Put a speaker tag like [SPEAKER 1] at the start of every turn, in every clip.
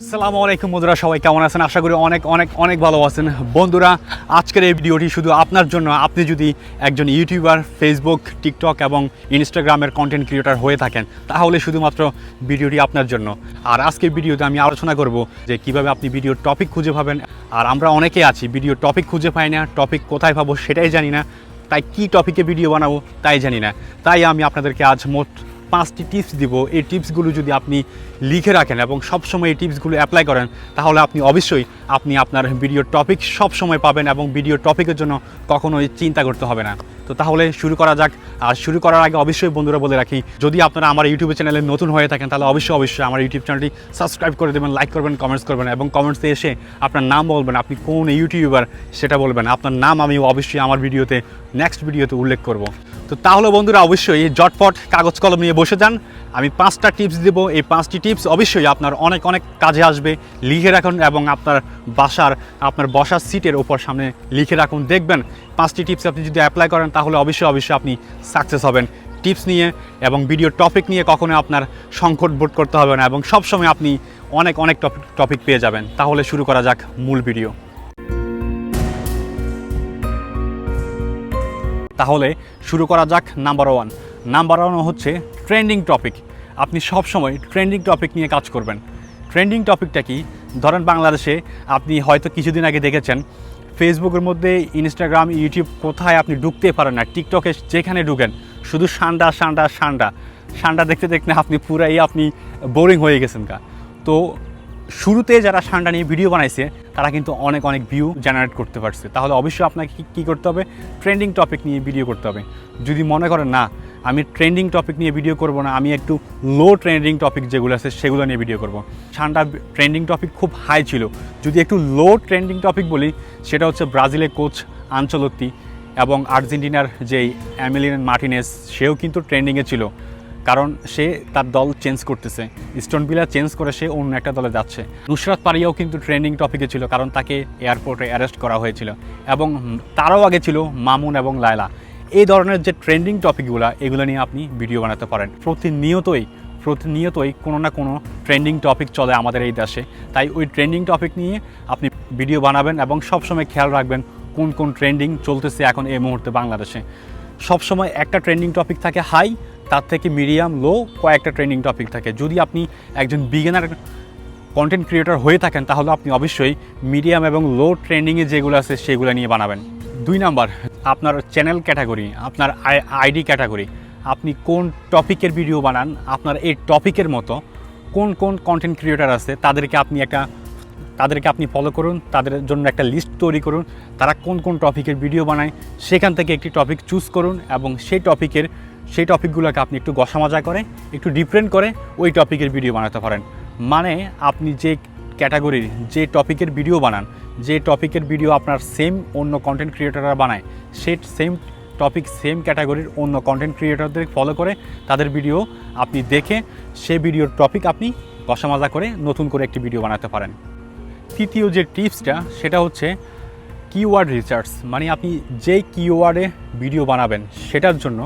[SPEAKER 1] আসসালামু আলাইকুম বন্ধুরা, সবাই কেমন আছেন? আশা করি অনেক অনেক অনেক ভালো আছেন। বন্ধুরা, আজকের এই ভিডিওটি শুধু আপনার জন্য, আপনি যদি একজন ইউটিউবার ফেসবুক টিকটক এবং ইনস্টাগ্রামের কন্টেন্ট ক্রিয়েটার হয়ে থাকেন, তাহলে শুধুমাত্র ভিডিওটি আপনার জন্য। আর আজকের ভিডিওতে আমি আলোচনা করব যে কীভাবে আপনি ভিডিওর টপিক খুঁজে পাবেন। আর আমরা অনেকে আছি, ভিডিও টপিক খুঁজে পাই না টপিক কোথায় পাবো সেটাই জানি না। তাই কি টপিকে ভিডিও বানাবো তাই জানি না। তাই আমি আপনাদেরকে আজ মোট পাঁচটি টিপস দিব। এই টিপসগুলো যদি আপনি লিখে রাখেন এবং সবসময় এই টিপসগুলো অ্যাপ্লাই করেন, তাহলে আপনি অবশ্যই আপনি আপনার ভিডিও টপিক সবসময় পাবেন এবং ভিডিও টপিকের জন্য কখনোই চিন্তা করতে হবে না। তো তাহলে শুরু করা যাক। আর শুরু করার আগে অবশ্যই বন্ধুরা বলে রাখি, যদি আপনারা আমার ইউটিউব চ্যানেলে নতুন হয়ে থাকেন, তাহলে অবশ্যই অবশ্যই আমার ইউটিউব চ্যানেলটি সাবস্ক্রাইব করে দেবেন লাইক করবেন কমেন্টস করবেন এবং কমেন্টসে এসে আপনার নাম বলবেন, আপনি কোন ইউটিউবার সেটা বলবেন। আপনার নাম আমি অবশ্যই আমার ভিডিওতে নেক্সট ভিডিওতে উল্লেখ করব। তো তাহলে বন্ধুরা অবশ্যই জটপট কাগজ কলম নিয়ে বসে যান। আমি পাঁচটা টিপস দেবো। এই পাঁচটি টিপস অবশ্যই আপনার অনেক অনেক কাজে আসবে। লিখে রাখুন এবং আপনার বাসার, আপনার বসার সিটের ওপর সামনে লিখে রাখুন। দেখবেন পাঁচটি টিপস আপনি যদি অ্যাপ্লাই করেন, তাহলে অবশ্যই অবশ্যই আপনি সাকসেস হবেন। টিপস নিয়ে এবং ভিডিও টপিক নিয়ে কখনো আপনার সংকট বোধ করতে হবে না এবং সবসময় আপনি অনেক অনেক টপিক টপিক পেয়ে যাবেন। তাহলে শুরু করা যাক মূল ভিডিও তাহলে শুরু করা যাক নাম্বার ওয়ান। নাম্বার ওয়ান হচ্ছে ট্রেন্ডিং টপিক। আপনি সব সময় ট্রেন্ডিং টপিক নিয়ে কাজ করবেন। ট্রেন্ডিং টপিকটা কি? ধরেন বাংলাদেশে আপনি হয়তো কিছুদিন আগে দেখেছেন, ফেসবুকের মধ্যে ইনস্টাগ্রাম, ইউটিউব কোথায় আপনি ঢুকতে পারেন না। টিকটকে যেখানে ঢুকেন, শুধু সান্ডা সান্ডা সান্ডা। সান্ডা দেখতে দেখতে আপনি পুরাই আপনি বোরিং হয়ে গেছেন কা তো শুরুতে যারা সান্ডা নিয়ে ভিডিও বানাইছে, তারা কিন্তু অনেক অনেক ভিউ জেনারেট করতে পারছে। তাহলে অবশ্যই আপনাকে কি- করতে হবে? ট্রেন্ডিং টপিক নিয়ে ভিডিও করতে হবে। যদি মনে করেন না, আমি ট্রেন্ডিং টপিক নিয়ে ভিডিও করব না, আমি একটু লো ট্রেন্ডিং টপিক যেগুলো আছে, সেগুলো নিয়ে ভিডিও করব। সান্ডা ট্রেন্ডিং টপিক খুব হাই ছিল। যদি একটু লো ট্রেন্ডিং টপিক বলি, সেটা হচ্ছে ব্রাজিলের কোচ আঞ্চলত্তি এবং আর্জেন্টিনার যেই অ্যামিলিয়ান মার্টিনেস, সেও কিন্তু ট্রেন্ডিংয়ে ছিল। কারণ সে তার দল চেঞ্জ করতেছে। ইস্টন বিলা চেঞ্জ করে সে অন্য একটা দলে যাচ্ছে। নুসরাত পারিয়াও কিন্তু ট্রেন্ডিং টপিকে ছিল কারণ তাকে এয়ারপোর্টে অ্যারেস্ট করা হয়েছিল এবং তারও আগে ছিল মামুন এবং লায়লা। এই ধরনের যে ট্রেন্ডিং টপিকগুলো এগুলো নিয়ে আপনি ভিডিও বানাতে পারেন। প্রতিনিয়তই প্রতিনিয়তই কোনো না কোনো ট্রেন্ডিং টপিক চলে আমাদের এই দেশে। তাই ওই ট্রেন্ডিং টপিক নিয়ে আপনি ভিডিও বানাবেন এবং সবসময় খেয়াল রাখবেন কোন কোন ট্রেন্ডিং চলতেছে এখন এই মুহূর্তে বাংলাদেশে। সবসময় একটা ট্রেন্ডিং টপিক থাকে হাই তার থেকে মিডিয়াম লো কয়েকটা ট্রেন্ডিং টপিক থাকে। যদি আপনি একজন বিগিনার কন্টেন্ট ক্রিয়েটর হয়ে থাকেন, তাহলে আপনি অবশ্যই মিডিয়াম এবং লো ট্রেন্ডিংয়ে যেগুলো আছে, সেগুলো নিয়ে বানাবেন। দুই নাম্বার, আপনার চ্যানেল ক্যাটাগরি আপনার আইডি ক্যাটাগরি আপনি কোন টপিকের ভিডিও বানান, আপনার এই টপিকের মতো কোন কোন কন্টেন্ট ক্রিয়েটার আছে, তাদেরকে আপনি একটা, তাদেরকে আপনি ফলো করুন, তাদের জন্য একটা লিস্ট তৈরি করুন, তারা কোন কোন টপিকের ভিডিও বানায়, সেখান থেকে একটি টপিক চুজ করুন এবং সেই টপিকের সেই টপিকগুলোকে আপনি একটু গসামাজা করে, একটু ডিফারেন্ট করে ওই টপিকের ভিডিও বানাতে পারেন। মানে আপনি যে ক্যাটাগরির যে টপিকের ভিডিও বানান, যে টপিকের ভিডিও আপনার সেম অন্য কন্টেন্ট ক্রিয়েটাররা বানায় সেই সেম টপিক সেম ক্যাটাগরির অন্য কন্টেন্ট ক্রিয়েটরদের ফলো করে তাদের ভিডিও আপনি দেখে সে ভিডিওর টপিক আপনি গসামজা করে নতুন করে একটি ভিডিও বানাতে পারেন। তৃতীয় যে টিপসটা সেটা হচ্ছে কিওয়ার্ড রিসার্চ মানে আপনি যে কিওয়ার্ডে ভিডিও বানাবেন, সেটার জন্য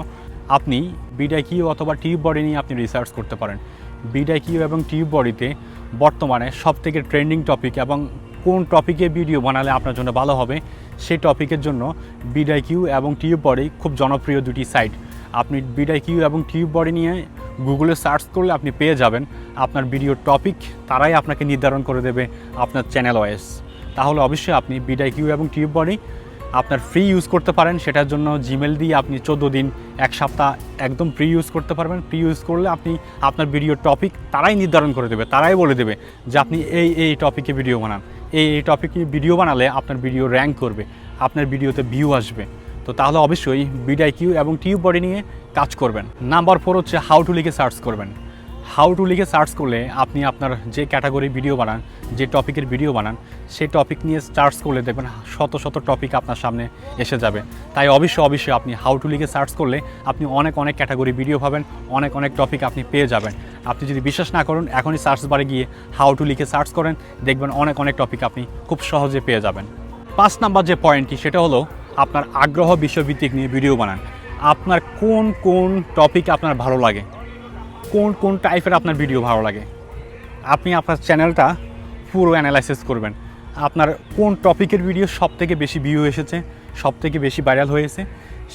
[SPEAKER 1] আপনি বিডাই কিউ অথবা টিউব বডি নিয়ে আপনি রিসার্চ করতে পারেন। বিডাই কিউ এবং টিউব বডিতে বর্তমানে সব থেকে ট্রেন্ডিং টপিক এবং কোন টপিকে ভিডিও বানালে আপনার জন্য ভালো হবে, সেই টপিকের জন্য বিডাই কিউ এবং টিউব বডি খুব জনপ্রিয় দুটি সাইট আপনি বিডাই কিউ এবং টিউব বডি নিয়ে গুগলে সার্চ করলে আপনি পেয়ে যাবেন আপনার ভিডিও টপিক তারাই আপনাকে নির্ধারণ করে দেবে আপনার চ্যানেল ওয়েস তাহলে অবশ্যই আপনি বিডাই কিউ এবং টিউব বডি আপনার ফ্রি ইউজ করতে পারেন। সেটার জন্য জিমেল দিয়ে আপনি চোদ্দ দিন, এক সপ্তাহ একদম ফ্রি ইউজ করতে পারবেন। ফ্রি ইউজ করলে আপনি আপনার ভিডিও টপিক তারাই নির্ধারণ করে দেবে, তারাই বলে দেবে যে আপনি এই এই টপিকে ভিডিও বানান। এই এই টপিকে ভিডিও বানালে আপনার ভিডিও র্যাঙ্ক করবে, আপনার ভিডিওতে ভিউ আসবে। তো তাহলে অবশ্যই বিডাই কিউ এবং টিউব বডি নিয়ে কাজ করবেন। নাম্বার ফোর হচ্ছে হাউ টু লিখে সার্চ করবেন। হাউ টু লিখে সার্চ করলে আপনি আপনার যে ক্যাটাগরি ভিডিও বানান, যে টপিকের ভিডিও বানান, সেই টপিক নিয়ে সার্চ করলে দেখবেন শত শত টপিক আপনার সামনে এসে যাবে। তাই অবশ্যই অবশ্যই আপনি হাউ টু লিখে সার্চ করলে আপনি অনেক অনেক ক্যাটাগরি ভিডিও পাবেন, অনেক অনেক টপিক আপনি পেয়ে যাবেন। আপনি যদি বিশ্বাস না করুন, এখনই সার্চ বারে গিয়ে হাউ টু লিখে সার্চ করেন, দেখবেন অনেক অনেক টপিক আপনি খুব সহজে পেয়ে যাবেন। পাঁচ নাম্বার যে পয়েন্টটি সেটা হলো আপনার আগ্রহ বিষয়ভিত্তিক নিয়ে ভিডিও বানান। আপনার কোন কোন টপিক আপনার ভালো লাগে? কোন কোন টাইপের আপনার ভিডিও ভালো লাগে? আপনি আপনার চ্যানেলটা পুরো অ্যানালাইসিস করবেন। আপনার কোন টপিকের ভিডিও সব থেকে বেশি ভিউ এসেছে সব থেকে বেশি ভাইরাল হয়েছে,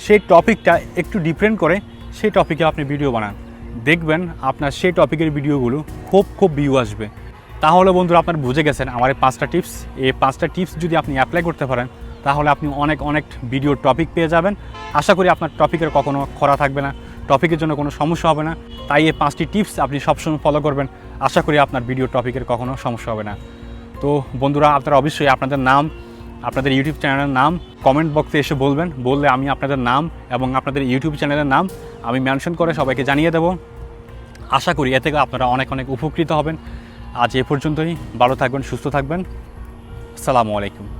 [SPEAKER 1] সেই টপিকটা একটু ডিফারেন্ট করে সেই টপিকে আপনি ভিডিও বানান। দেখবেন আপনার সেই টপিকের ভিডিওগুলো খুব খুব ভিউ আসবে। তাহলে বন্ধুরা আপনার বুঝে গেছেন আমার এই পাঁচটা টিপস এই পাঁচটা টিপস যদি আপনি অ্যাপ্লাই করতে পারেন, তাহলে আপনি অনেক অনেক ভিডিও টপিক পেয়ে যাবেন। আশা করি আপনার টপিকের কখনো খরা থাকবে না। টপিকের জন্য কোনো সমস্যা হবে না। তাই এই পাঁচটি টিপস আপনি সবসময় ফলো করবেন। আশা করি আপনার ভিডিও টপিকের কখনো সমস্যা হবে না। তো বন্ধুরা, আপনারা অবশ্যই আপনাদের নাম, আপনাদের ইউটিউব চ্যানেলের নাম কমেন্ট বক্সে এসে বলবেন। বললে আমি আপনাদের নাম এবং আপনাদের ইউটিউব চ্যানেলের নাম আমি মেনশন করে সবাইকে জানিয়ে দেবো। আশা করি এ থেকে আপনারা অনেক অনেক উপকৃত হবেন। আজ এ পর্যন্তই। ভালো থাকবেন, সুস্থ থাকবেন। আসসালামু আলাইকুম।